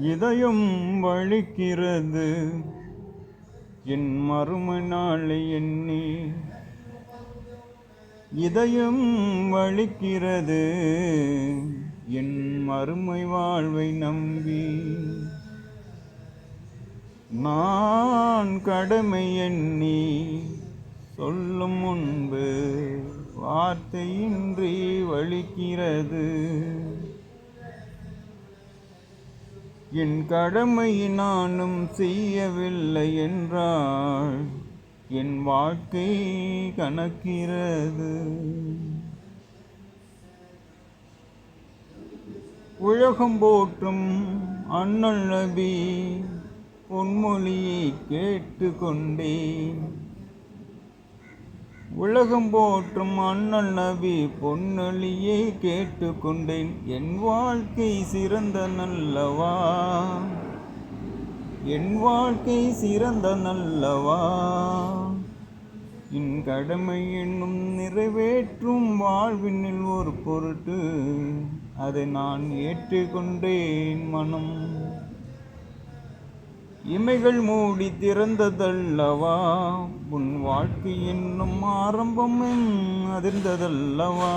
இதயம் வலிக்கிறது. என் மறுமை நாளை எண்ணி இதயம் வலிக்கிறது. என் மறுமை வாழ்வை நம்பி நான் கடமை எண்ணி சொல்லும் முன்பு வார்த்தையின்றி வலிக்கிறது. என் கடமை நானும் செய்யவில்லை என்றால் என் வாழ்க்கை கணக்கிறது உலகம் போற்றும் அண்ணல் நபி பொன்மொழியை கேட்டுக்கொண்டேன். உலகம் போற்றும் அண்ணன் நபி பொன்னொழியை கேட்டுக்கொண்டேன். என் வாழ்க்கை சிறந்த நல்லவா? என் வாழ்க்கை சிறந்த நல்லவா? என் கடமை என்னும் நிறைவேற்றும் வாழ்வினில் ஒரு பொருட்டு அதை நான் ஏற்றுக்கொண்டேன் மனம். இமைகள் மூடி திறந்ததல்லவா? உன் வாழ்க்கை என்னும் ஆரம்பமும் அதிர்ந்ததல்லவா?